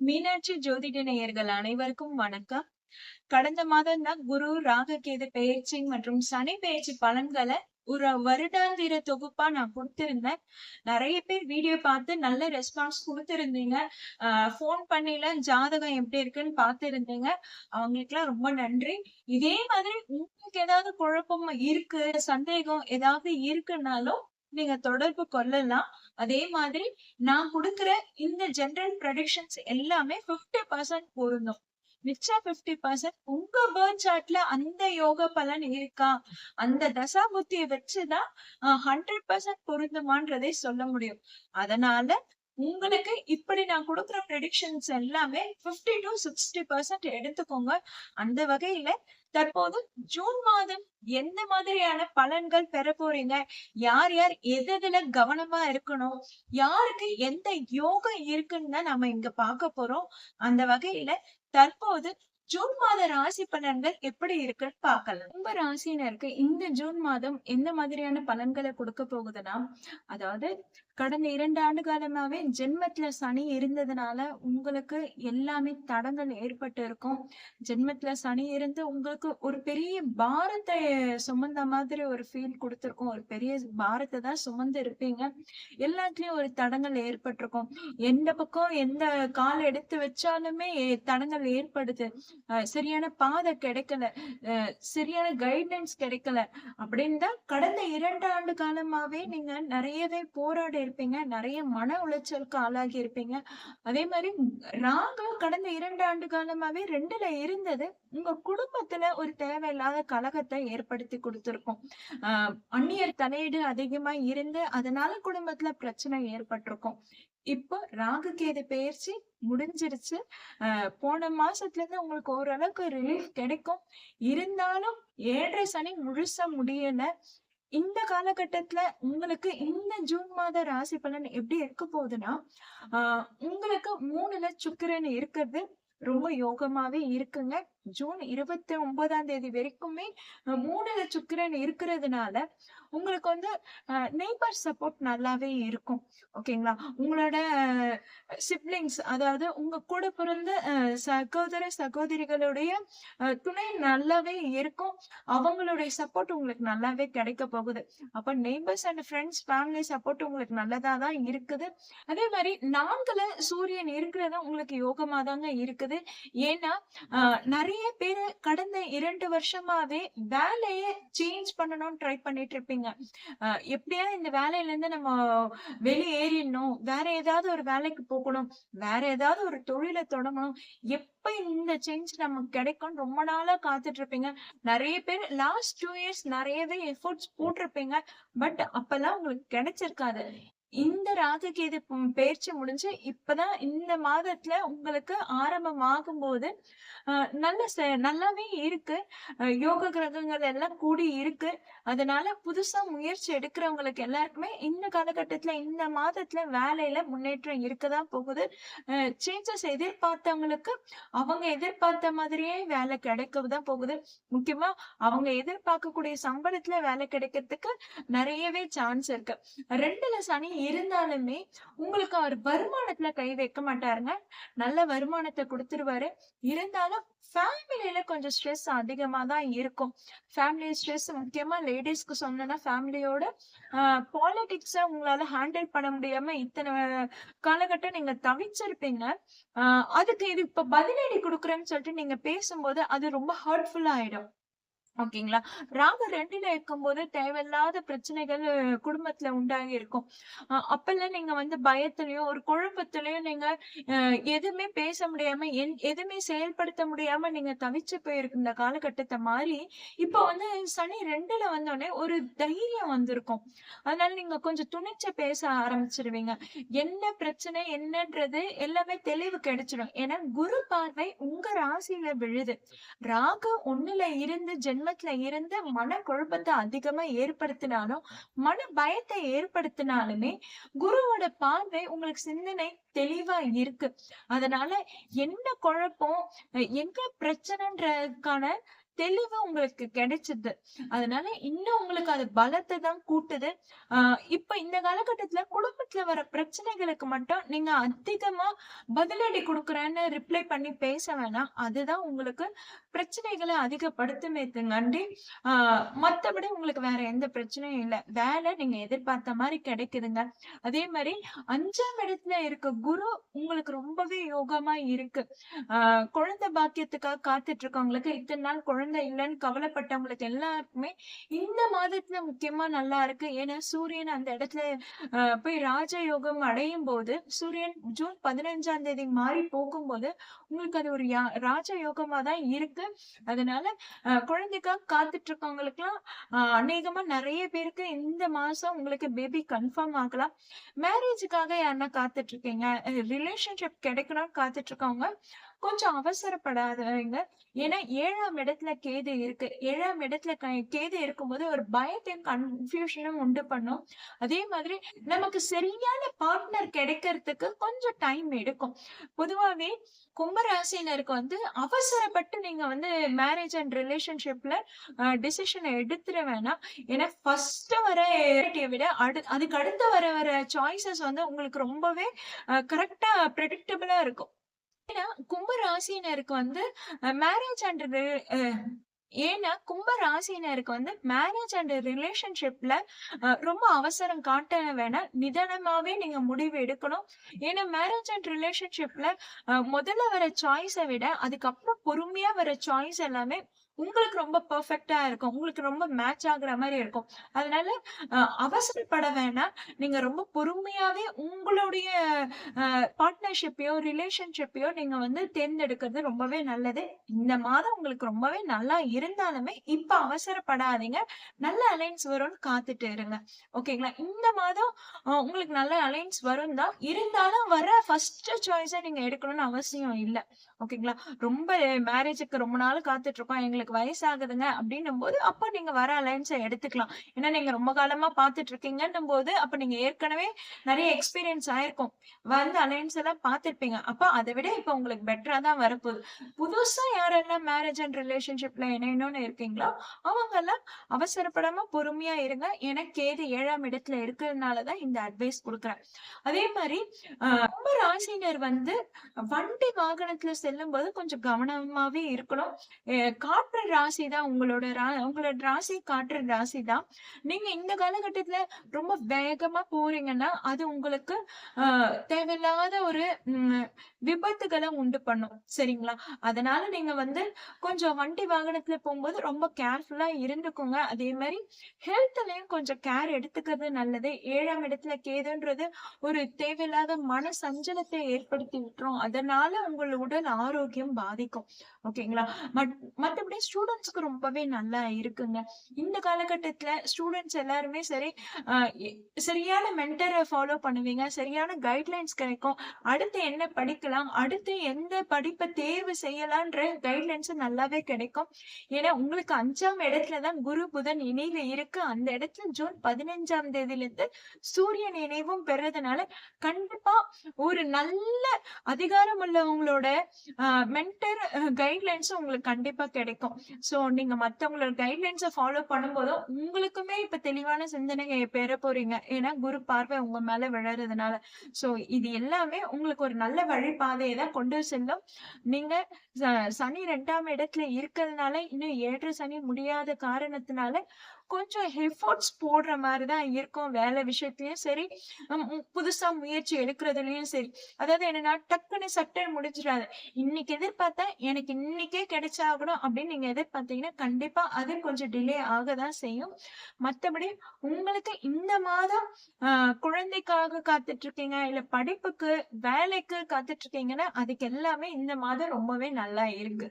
மீனாட்சி ஜோதிட நேயர்கள் அனைவருக்கும் வணக்கம். கடந்த மாதம் தான் குரு ராககேது பெயர்ச்சி மற்றும் சனி பெயர்ச்சி பலன்களை ஒரு வருடாந்திர தொகுப்பா நான் கொடுத்திருந்தேன். நிறைய பேர் வீடியோ பார்த்து நல்ல ரெஸ்பான்ஸ் கொடுத்திருந்தீங்க. ஃபோன் பண்ணில ஜாதகம் எப்படி இருக்குன்னு பார்த்துருந்தீங்க. அவங்களுக்குலாம் ரொம்ப நன்றி. இதே மாதிரி உங்களுக்கு ஏதாவது குழப்பம் இருக்கு சந்தேகம் ஏதாவது இருக்குன்னாலும் நீங்க தொடர்பு கொள்ளலாம். அதே மாதிரி நான் கொடுக்குற இந்த ஜெனரல் ப்ரடிக்ஷன்ஸ் எல்லாமே 50% பர்சன்ட் பொருந்தும். மிச்சம் 50% பர்சன்ட் உங்க பேர் சார்ட்ல அந்த யோக பலன் இருக்கா? அந்த தசா புத்தியை வச்சுதான் ஹண்ட்ரட் பர்சன்ட் பொருந்துமான்றதை சொல்ல முடியும். அதனால உங்களுக்கு இப்படி நான் கொடுக்குற ப்ரெடிக்ஷன்ஸ் எல்லாமே 50 டு சிக்ஸ்டி பர்சன்ட் எடுத்துக்கோங்க. அந்த வகையில தற்போது ஜூன் மாதம் எந்த மாதிரியான பலன்கள் பெற போறீங்க? யார் யார் எது எதுல கவனமா இருக்கணும்? யாருக்கு எந்த யோகம் இருக்குன்னு தான் நம்ம இங்க பார்க்க போறோம். அந்த வகையில தற்போது ஜூன் மாத ராசி பலன்கள் எப்படி இருக்குன்னு பார்க்கலாம். கும்ப ராசினருக்கு இந்த ஜூன் மாதம் எந்த மாதிரியான பலன்களை கொடுக்க போகுதுன்னா அதாவது கடந்த இரண்டு ஆண்டு காலமாவே ஜென்மத்துல சனி இருந்ததுனால உங்களுக்கு எல்லாமே தடங்கள் ஏற்பட்டு இருக்கும். ஜென்மத்துல சனி இருந்து உங்களுக்கு ஒரு பெரிய பாரத்தை சுமந்த மாதிரி ஒரு ஃபீல் கொடுத்துருக்கும். ஒரு பெரிய பாரத்தை தான் சுமந்து இருப்பீங்க. எல்லாத்துலயும் ஒரு தடங்கள் ஏற்பட்டிருக்கும். எந்த பக்கம் எந்த கால் எடுத்து வச்சாலுமே தடங்கள் ஏற்படுது. சரியான பாதை கிடைக்கல. அஹ் சரியான கைடன்ஸ் கிடைக்கல. அப்படின்னு தான் கடந்த இரண்டு ஆண்டு காலமாவே நீங்க நிறையவே போராடி இருப்பீங்க. நிறைய மன உளைச்சலுக்கு ஆளாகி இருப்பீங்க. அதே மாதிரி ராகு கடந்த இரண்டு ஆண்டு காலமாவே ரெண்டுல இருந்தது. உங்க குடும்பத்துல ஒரு தேவையில்லாத கலகத்தை ஏற்படுத்தி கொடுத்திருக்கோம். ஆஹ் அந்நியர் தலையீடு அதிகமா இருந்து அதனால குடும்பத்துல பிரச்சனை ஏற்பட்டிருக்கும். இப்போ ராகு கேது பெயர்ச்சி முடிஞ்சிருச்சு. ஆஹ் போன மாசத்துல இருந்து உங்களுக்கு ஓரளவுக்கு ரிலீஃப் கிடைக்கும். இருந்தாலும் ஏழரை சனி முழுசா முடியல. இந்த காலகட்டத்துல உங்களுக்கு இந்த ஜூன் மாத ராசி பலன் எப்படி இருக்க போகுதுன்னா ஆஹ் உங்களுக்கு மூணுல சுக்கிரன் இருக்கிறது. ரொம்ப யோகமாவே இருக்குங்க. ஜூன் இருபத்தி ஒன்பதாம் தேதி வரைக்குமே மூணுல சுக்கிரன் இருக்கிறதுனால உங்களுக்கு வந்து நெய்பர் சப்போர்ட் நல்லாவே இருக்கும். ஓகேங்களா? உங்களோட சிப்ளிங்ஸ் அதாவது உங்க கூட பிறந்த சகோதர சகோதரிகளுடைய துணை நல்லாவே இருக்கும். அவங்களுடைய சப்போர்ட் உங்களுக்கு நல்லாவே கிடைக்க போகுது. அப்ப neighbours and friends family support உங்களுக்கு நல்லதா தான் இருக்குது. அதே மாதிரி நான்குல சூரியன் இருக்கிறது உங்களுக்கு யோகமா தாங்க இருக்குது. ஏன்னா நிறைய நிறைய பேர் கடந்த இரண்டு வருஷமாவே வேலையை சேஞ்ச் பண்ணணும்னு ட்ரை பண்ணிட்டு இருப்பீங்க. எப்படியா இந்த வேலையில இருந்து நம்ம வெளியேறிடணும். வேற ஏதாவது ஒரு வேலைக்கு போகணும். வேற ஏதாவது ஒரு தொழிலை தொடங்கணும். எப்ப இந்த சேஞ்ச் நமக்கு கிடைக்கும் ரொம்ப நாளா காத்துட்டு இருப்பீங்க. நிறைய பேர் லாஸ்ட் டூ இயர்ஸ் நிறையவே எஃபோர்ட்ஸ் போட்டிருப்பீங்க. பட் அப்பெல்லாம் உங்களுக்கு கிடைச்சிருக்காது. இந்த ராகுகேது பயிற்சி முடிஞ்சு இப்பதான் இந்த மாதத்துல உங்களுக்கு ஆரம்பம் போது நல்ல நல்லாவே இருக்கு. யோக கிரகங்கள் எல்லாம் கூடி இருக்கு. அதனால புதுசா முயற்சி எடுக்கிறவங்களுக்கு எல்லாருக்குமே இந்த காலகட்டத்துல இந்த மாதத்துல வேலையில முன்னேற்றம் இருக்கதான் போகுது. சேஞ்சஸ் எதிர்பார்த்தவங்களுக்கு அவங்க எதிர்பார்த்த மாதிரியே வேலை கிடைக்கதான் போகுது. முக்கியமா அவங்க எதிர்பார்க்கக்கூடிய சம்பளத்துல வேலை கிடைக்கிறதுக்கு நிறையவே சான்ஸ் இருக்கு. ரெண்டுல சனி இருந்தாலுமே உங்களுக்கு அவர் வருமானத்துல கை வைக்க மாட்டாருங்க. நல்ல வருமானத்தை கொடுத்துருவாரு. இருந்தாலும் ஃபேமிலியில கொஞ்சம் ஸ்ட்ரெஸ் அதிகமா தான் இருக்கும். ஃபேமிலி ஸ்ட்ரெஸ் முக்கியமா லேடிஸ்க்கு சொன்னா ஃபேமிலியோட பாலிடிக்ஸ உங்களால ஹேண்டில் பண்ண முடியாம இத்தனை காலகட்டம் நீங்க தவிச்சிருப்பீங்க. அதுக்கு இது இப்ப பதிலடி கொடுக்குறேன்னு சொல்லிட்டு நீங்க பேசும்போது அது ரொம்ப ஹர்ட்ஃபுல்லா ஆயிடும். ஓகேங்களா? ராகு ரெண்டுல இருக்கும்போது தேவையில்லாத பிரச்சனைகள் குடும்பத்துல உண்டாகி இருக்கும். அப்பெல்லாம் நீங்க வந்து பயத்திலையும் ஒரு குழப்பத்திலையும் நீங்க எதுவுமே பேச முடியாம எதுவுமே செயல்படுத்த முடியாம நீங்க தவிச்சு போயிருக்கு இந்த காலகட்டத்தை மாறி இப்ப வந்து சனி ரெண்டுல வந்தோடனே ஒரு தைரியம் வந்திருக்கும். அதனால நீங்க கொஞ்சம் துணிச்ச பேச ஆரம்பிச்சிருவீங்க. என்ன பிரச்சனை என்னன்றது எல்லாமே தெளிவு கிடைச்சிடும் ஏன்னா குரு பார்வை உங்க ராசியில விழுது. ராகு ஒண்ணுல இருந்து ஜென் ஜென்மத்துல இருந்து மன குழப்பத்தை அதிகமா ஏற்படுத்தினாலும் மன பயத்தை ஏற்படுத்தினாலுமே குருவோட பார்வை உங்களுக்கு சிந்தனை தெளிவா இருக்கு. அதனால என்ன குழப்பம் எங்க பிரச்சனைன்றதுக்கான தெளிவு உங்களுக்கு கிடைச்சது. அதனால இன்னும் உங்களுக்கு அது பலத்தை தான் கூட்டுது. ஆஹ் இப்ப இந்த காலகட்டத்துல குடும்பத்துல வர பிரச்சனைகளுக்கு மட்டும் நீங்க அதிகமா பதிலடி கொடுக்குறேன்னு ரிப்ளை பண்ணி பேச வேணாம். அதுதான் உங்களுக்கு பிரச்சனைகளை அதிகப்படுத்துமேத்துங்காண்டி ஆஹ் மத்தபடி உங்களுக்கு வேற எந்த பிரச்சனையும் இல்ல. வேலை நீங்க எதிர்பார்த்த மாதிரி கிடைக்குதுங்க. அதே மாதிரி அஞ்சாம் இடத்துல இருக்க குரு உங்களுக்கு ரொம்பவே யோகமா இருக்கு. ஆஹ் குழந்தை பாக்கியத்துக்காக காத்துட்டு இருக்கவங்களுக்கு இத்தனை நாள் குழந்தை இல்லைன்னு கவலைப்பட்டவங்களுக்கு எல்லாருக்குமே இந்த மாதத்துல முக்கியமா நல்லா இருக்கு. ஏன்னா சூரியன் அந்த இடத்துல போய் போய் ராஜயோகம் அடையும் போது சூரியன் ஜூன் பதினஞ்சாம் தேதி மாறி போகும்போது உங்களுக்கு அது ஒரு யா- ராஜயோகமா தான் இருக்கு. அதனால ஆஹ் குழந்தைக்காக காத்துட்டு இருக்கவங்களுக்கு எல்லாம் அநேகமா நிறைய பேருக்கு இந்த மாசம் உங்களுக்கு பேபி கன்ஃபார்ம் ஆகலாம். மேரேஜுக்காக யாருன்னா காத்துட்டு இருக்கீங்க ரிலேஷன்ஷிப் கிடைக்கணும்னு காத்துட்டு இருக்கவங்க கொஞ்சம் அவசரப்படாதவங்க. ஏன்னா ஏழாம் இடத்துல கேது இருக்கு. ஏழாம் இடத்துல கேது இருக்கும்போது ஒரு பயத்தையும் கன்ஃபியூஷனும் உண்டு பண்ணும். அதே மாதிரி நமக்கு சரியான பார்ட்னர் கிடைக்கிறதுக்கு கொஞ்சம் டைம் எடுக்கும். பொதுவாவே கும்பராசினருக்கு வந்து அவசரப்பட்டு நீங்க வந்து மேரேஜ் அண்ட் ரிலேஷன்ஷிப்ல டிசிஷனை எடுத்துட வேணாம். ஏன்னா ஃபர்ஸ்ட் வர priority-ய விட அடு அதுக்கு அடுத்து வர வர சாய்ஸஸ் வந்து உங்களுக்கு ரொம்பவே கரெக்டா ப்ரெடிக்டபிளா இருக்கும். ஏன்னா கும்ப ராசினருக்கு வந்து மேரேஜ் அண்ட் ஏன்னா கும்ப ராசினருக்கு வந்து மேரேஜ் அண்ட் ரிலேஷன்ஷிப்ல ரொம்ப அவசரம் காட்ட வேணாம் நிதானமாவே நீங்க முடிவு எடுக்கணும். ஏன்னா மேரேஜ் அண்ட் ரிலேஷன்ஷிப்ல முதல்ல வர சாய்ஸை விட அதுக்கப்புறம் பொறுமையா வர சாய்ஸ் எல்லாமே உங்களுக்கு ரொம்ப பர்ஃபெக்டா இருக்கும். உங்களுக்கு ரொம்ப மேட்ச் ஆகுற மாதிரி இருக்கும். அதனால அவசரப்பட வேணாம். நீங்க ரொம்ப பொறுமையாவே உங்களுடைய பார்ட்னர்ஷிப்பையோ ரிலேஷன்ஷிப்பையோ நீங்க வந்து தேர்ந்தெடுக்கிறது ரொம்பவே நல்லது. இந்த மாதம் உங்களுக்கு ரொம்பவே நல்லா இருந்தாலுமே இப்ப அவசரப்படாதீங்க. நல்ல அலைன்ஸ் வரும்னு காத்துட்டு இருங்க. ஓகேங்களா இந்த மாதம் உங்களுக்கு நல்ல அலைன்ஸ் வரும் தான். இருந்தாலும் வர ஃபர்ஸ்ட் சாய்ஸை நீங்க எடுக்கணும்னு அவசியம் இல்லை. ஓகேங்களா ரொம்ப மேரேஜுக்கு ரொம்ப நாள் காத்துட்டு இருக்கோம். எங்களுக்கு வயசாகுதுங்க அப்படின்னும் போது அப்ப நீங்க வர அலைன்ஸை எடுத்துக்கலாம். ஏன்னா நீங்க ரொம்ப காலமா பாத்துட்டு இருக்கீங்கன்னும் போது அப்ப நீங்க ஏற்கனவே நிறைய எக்ஸ்பீரியன்ஸ் ஆயிருக்கும். வந்து அலைன்ஸ் எல்லாம் பார்த்திருப்பீங்க. அப்ப அதை விட இப்ப உங்களுக்கு பெட்டரா தான் வரப்போகுது. புதுசா யாரெல்லாம் மேரேஜ் அண்ட் ரிலேஷன்ஷிப்ல இணையணும்னு இருக்கீங்களோ அவங்க எல்லாம் அவசரப்படாம பொறுமையா இருங்க. ஏன்னா கேது ஏழாம் இடத்துல இருக்கிறதுனாலதான் இந்த அட்வைஸ் கொடுக்குறேன். அதே மாதிரி ரொம்ப ராசினர் வந்து வண்டி வாகனத்துல செல்லும் போது கொஞ்சம் கவனமாவே இருக்கணும். அஹ் காற்று ராசி தான் உங்களோட ரா- உங்களோட ராசி காற்று ராசி தான் நீங்க இந்த காலகட்டத்துல ரொம்ப வேகமா போறீங்கன்னா அது உங்களுக்கு ஆஹ் தேவையில்லாத ஒரு விபத்துகளை உண்டு பண்ணும். சரிங்களா? அதனால நீங்க வந்து கொஞ்சம் வண்டி வாகனத்துல போகும்போது ரொம்ப கேர்ஃபுல்லா இருந்துக்கோங்க. அதே மாதிரி ஹெல்த்லயும் கொஞ்சம் கேர் எடுத்துக்கிறது நல்லது. ஏழாம் இடத்துல கேதுன்றது ஒரு தேவையில்லாத மன சஞ்சலத்தை ஏற்படுத்தி விட்டுரும். அதனால உங்கள் உடல் ஆரோக்கியம் பாதிக்கும். ஓகேங்களா? மத் மத்தபடி ஸ்டூடெண்ட்ஸ்க்கு ரொம்பவே நல்லா இருக்குங்க. இந்த காலகட்டத்துல ஸ்டூடெண்ட்ஸ் எல்லாருமே சரி சரியான மென்டரை ஃபாலோ பண்ணுவீங்க. சரியான கைட்லைன்ஸ் கிடைக்கும். அடுத்து என்ன படிக்கலாம்? அடுத்து எந்த படிப்பை தேர்வு செய்யலான்ற கைட்லைன்ஸ் நல்லாவே கிடைக்கும். ஏன்னா உங்களுக்கு அஞ்சாம் இடத்துல தான் குரு புதன் இணைவு இருக்கு. அந்த இடத்துல ஜூன் பதினஞ்சாம் தேதியில இருந்து சூரியன் இணைவும் பெறதுனால கண்டிப்பா ஒரு நல்ல அதிகாரம் உள்ளவங்களோட மென்டர் கைட்லைன்ஸும் உங்களுக்கு கண்டிப்பா கிடைக்கும். சோ நீங்க மத்தவங்களோட கைட்லைன்ஸை ஃபாலோ பண்ணும்போதும் உங்களுக்குமே இப்ப தெளிவான சிந்தனையை பெற போறீங்க. ஏன்னா குரு பார்வை உங்க மேல விழறதுனால. சோ இது எல்லாமே உங்களுக்கு ஒரு நல்ல வழிபாதையை தான் கொண்டு செல்லும். நீங்க சனி ரெண்டாம் இடத்துல இருக்கிறதுனால இன்னும் ஏற்ற சனி முடியாத காரணத்தினால கொஞ்சம் எஃபோர்ட்ஸ் போடுற மாதிரி தான் இருக்கும் வேலை விஷயத்துலயும் சரி. உம் புதுசா முயற்சி எடுக்கிறதுலயும் சரி. அதாவது என்னன்னா டக்குன்னு சட்டுன்னு முடிச்சிடாது இன்னைக்கு எதிர்பார்த்தா எனக்கு இன்னைக்கே கிடைச்சாகணும் அப்படின்னு நீங்க எதிர்பார்த்தீங்கன்னா கண்டிப்பா அது கொஞ்சம் டிலே ஆக தான் செய்யும். மற்றபடி உங்களுக்கு இந்த மாதம் குழந்தைக்காக காத்துட்டு இருக்கீங்க இல்ல படிப்புக்கு வேலைக்கு காத்துட்டு இருக்கீங்கன்னா அதுக்கு எல்லாமே இந்த மாதம் ரொம்பவே நல்லா இருக்கு.